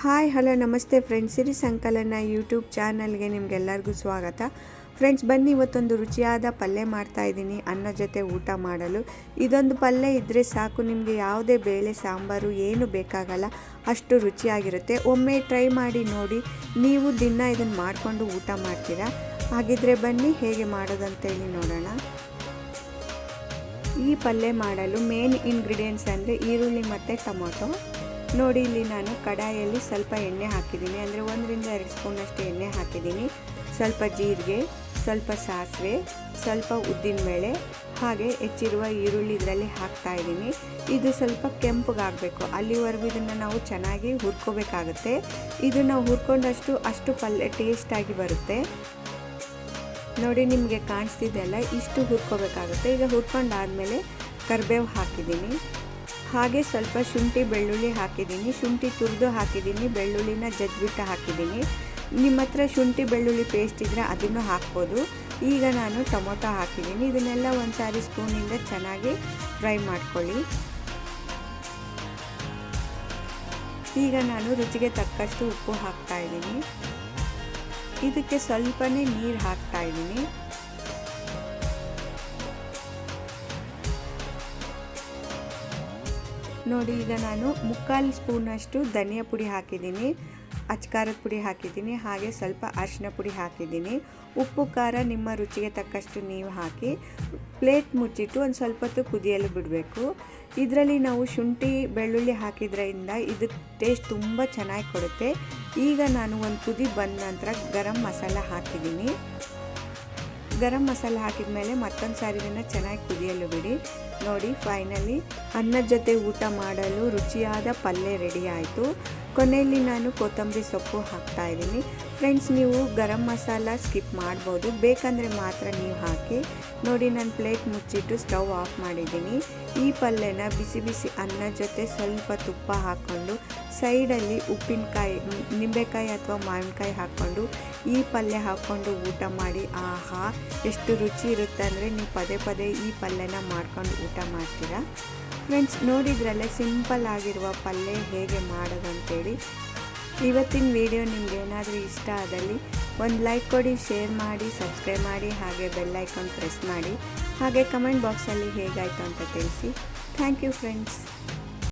Hi, hello, ನಮಸ್ತೆ friends. Siri Sankalana YouTube ಚಾನಲ್ಗೆ ನಿಮಗೆಲ್ಲರಿಗೂ ಸ್ವಾಗತ. ಫ್ರೆಂಡ್ಸ್, ಬನ್ನಿ, ಇವತ್ತೊಂದು ರುಚಿಯಾದ ಪಲ್ಯ ಮಾಡ್ತಾ ಇದ್ದೀನಿ, ಅನ್ನ ಜೊತೆ ಊಟ ಮಾಡಲು. ಇದೊಂದು ಪಲ್ಯ ಇದ್ದರೆ ಸಾಕು, ನಿಮಗೆ ಯಾವುದೇ ಬೇಳೆ, ಸಾಂಬಾರು, ಏನು ಬೇಕಾಗಲ್ಲ, ಅಷ್ಟು ರುಚಿಯಾಗಿರುತ್ತೆ. ಒಮ್ಮೆ ಟ್ರೈ ಮಾಡಿ ನೋಡಿ, ನೀವು ದಿನ ಇದನ್ನು ಮಾಡಿಕೊಂಡು ಊಟ ಮಾಡ್ತೀರಾ? ಹಾಗಿದ್ರೆ ಬನ್ನಿ, ಹೇಗೆ ಮಾಡೋದಂತೇಳಿ ನೋಡೋಣ. ಈ ಪಲ್ಯ ಮಾಡಲು ಮೇನ್ ಇಂಗ್ರೀಡಿಯೆಂಟ್ಸ್ ಅಂದರೆ ಈರುಳ್ಳಿ ಮತ್ತು ಟೊಮೊಟೊ. ನೋಡಿ, ಇಲ್ಲಿ ನಾನು ಕಡಾಯಲ್ಲಿ ಸ್ವಲ್ಪ ಎಣ್ಣೆ ಹಾಕಿದ್ದೀನಿ. ಅಂದರೆ ಒಂದರಿಂದ ಎರಡು ಸ್ಪೂನಷ್ಟು ಎಣ್ಣೆ ಹಾಕಿದ್ದೀನಿ. ಸ್ವಲ್ಪ ಜೀರಿಗೆ, ಸ್ವಲ್ಪ ಸಾಸಿವೆ, ಸ್ವಲ್ಪ ಉದ್ದಿನಬೇಳೆ ಹಾಗೆ ಹೆಚ್ಚಿರುವ ಈರುಳ್ಳಿ ಇದರಲ್ಲಿ ಹಾಕ್ತಾ ಇದ್ದೀನಿ. ಇದು ಸ್ವಲ್ಪ ಕೆಂಪಗಾಗಬೇಕು. ಅಲ್ಲಿವರೆಗೂ ಇದನ್ನು ನಾವು ಚೆನ್ನಾಗಿ ಹುರ್ಕೋಬೇಕಾಗುತ್ತೆ. ಇದು ನಾವು ಹುರ್ಕೊಂಡಷ್ಟು ಅಷ್ಟು ಪಲ್ಯ ಟೇಸ್ಟಾಗಿ ಬರುತ್ತೆ. ನೋಡಿ, ನಿಮಗೆ ಕಾಣಿಸ್ತಿದೆಯಲ್ಲ ಇಷ್ಟು ಹುರ್ಕೋಬೇಕಾಗುತ್ತೆ. ಈಗ ಹುರ್ಕೊಂಡಾದಮೇಲೆ ಕರಿಬೇವು ಹಾಕಿದ್ದೀನಿ. ಹಾಗೆ ಸ್ವಲ್ಪ ಶುಂಠಿ ಬೆಳ್ಳುಳ್ಳಿ ಹಾಕಿದ್ದೀನಿ. ಶುಂಠಿ ತುರಿದು ಹಾಕಿದ್ದೀನಿ. ಬೆಳ್ಳುಳ್ಳಿನ ಜಜ್ಬಿಟ್ಟು ಹಾಕಿದ್ದೀನಿ. ನಿಮ್ಮ ಹತ್ರ ಶುಂಠಿ ಬೆಳ್ಳುಳ್ಳಿ ಪೇಸ್ಟ್ ಇದ್ದರೆ ಅದನ್ನು ಹಾಕ್ಬೋದು. ಈಗ ನಾನು ಟೊಮೊಟೊ ಹಾಕಿದ್ದೀನಿ. ಇದನ್ನೆಲ್ಲ ಒಂದು ಸಾರಿ ಸ್ಪೂನಿಂದ ಚೆನ್ನಾಗಿ ಫ್ರೈ ಮಾಡ್ಕೊಳ್ಳಿ. ಈಗ ನಾನು ರುಚಿಗೆ ತಕ್ಕಷ್ಟು ಉಪ್ಪು ಹಾಕ್ತಾ ಇದ್ದೀನಿ. ಇದಕ್ಕೆ ಸ್ವಲ್ಪನೇ ನೀರು ಹಾಕ್ತಾ ಇದ್ದೀನಿ. ನೋಡಿ, ಈಗ ನಾನು ಮುಕ್ಕಾಲು ಸ್ಪೂನಷ್ಟು ಧನಿಯಾ ಪುಡಿ ಹಾಕಿದ್ದೀನಿ. ಅಚ್ಕಾರದ ಪುಡಿ ಹಾಕಿದ್ದೀನಿ, ಹಾಗೆ ಸ್ವಲ್ಪ ಅರಿಶಿನ ಪುಡಿ ಹಾಕಿದ್ದೀನಿ. ಉಪ್ಪು, ಖಾರ ನಿಮ್ಮ ರುಚಿಗೆ ತಕ್ಕಷ್ಟು ನೀವು ಹಾಕಿ ಪ್ಲೇಟ್ ಮುಚ್ಚಿಟ್ಟು ಒಂದು ಸ್ವಲ್ಪ ಹೊತ್ತು ಕುದಿಯಲು ಬಿಡಬೇಕು. ಇದರಲ್ಲಿ ನಾವು ಶುಂಠಿ, ಬೆಳ್ಳುಳ್ಳಿ ಹಾಕಿದ್ರಿಂದ ಇದು ಟೇಸ್ಟ್ ತುಂಬ ಚೆನ್ನಾಗಿ ಕೊಡುತ್ತೆ. ಈಗ ನಾನು ಒಂದು ಕುದಿ ಬಂದ ನಂತರ ಗರಂ ಮಸಾಲ ಹಾಕಿದ್ದೀನಿ. ಗರಂ ಮಸಾಲೆ ಹಾಕಿದ ಮೇಲೆ ಮತ್ತೊಂದು ಸಾರಿ ಇದನ್ನು ಚೆನ್ನಾಗಿ ಕುದಿಯಲು ಬಿಡಿ. ನೋಡಿ ಫೈನಲಿ ಅನ್ನದ ಜೊತೆ ಊಟ ಮಾಡಲು ರುಚಿಯಾದ ಪಲ್ಯ ರೆಡಿ ಆಯಿತು. ಕೊನೆಯಲ್ಲಿ ನಾನು ಕೊತ್ತಂಬರಿ ಸೊಪ್ಪು ಹಾಕ್ತಾ ಇದ್ದೀನಿ. ಫ್ರೆಂಡ್ಸ್ ನೀವು ಗರಂ ಮಸಾಲ ಸ್ಕಿಪ್ ಮಾಡ್ಬೋದು. ಬೇಕಂದರೆ ಮಾತ್ರ ನೀವು ಹಾಕಿ. ನೋಡಿ, ನಾನು ಪ್ಲೇಟ್ ಮುಚ್ಚಿಟ್ಟು ಸ್ಟವ್ ಆಫ್ ಮಾಡಿದ್ದೀನಿ. ಈ ಪಲ್ಯನ ಬಿಸಿ ಬಿಸಿ ಅನ್ನ ಜೊತೆ ಸ್ವಲ್ಪ ತುಪ್ಪ ಹಾಕ್ಕೊಂಡು ಸೈಡಲ್ಲಿ ಉಪ್ಪಿನಕಾಯಿ, ನಿಂಬೆಕಾಯಿ ಅಥವಾ ಮಾವಿನಕಾಯಿ ಹಾಕ್ಕೊಂಡು ಈ ಪಲ್ಯ ಹಾಕ್ಕೊಂಡು ಊಟ ಮಾಡಿ, ಆಹಾ, ಎಷ್ಟು ರುಚಿ ಇರುತ್ತೆ ಅಂದರೆ ನೀವು ಪದೇ ಪದೇ ಈ ಪಲ್ಯನ ಮಾಡ್ಕೊಂಡು ಊಟ ಮಾಡ್ತೀರಾ? ಫ್ರೆಂಡ್ಸ್, ನೋಡಿದ್ರಲ್ಲೇ ಸಿಂಪಲ್ ಆಗಿರುವ ಪಲ್ಯ ಹೇಗೆ ಮಾಡೋದು ಅಂತೇಳಿ ಇವತ್ತಿನ ವಿಡಿಯೋ ನಿಮ್ಗೆ ಏನಾದರೂ ಇಷ್ಟ ಆದಲ್ಲಿ ಒಂದು ಲೈಕ್ ಕೊಡಿ, ಶೇರ್ ಮಾಡಿ, ಸಬ್ಸ್ಕ್ರೈಬ್ ಮಾಡಿ, ಹಾಗೆ ಬೆಲ್ ಐಕಾನ್ ಪ್ರೆಸ್ ಮಾಡಿ. ಹಾಗೆ ಕಮೆಂಟ್ ಬಾಕ್ಸಲ್ಲಿ ಹೇಗಾಯಿತು ಅಂತ ತಿಳಿಸಿ. Thank you friends.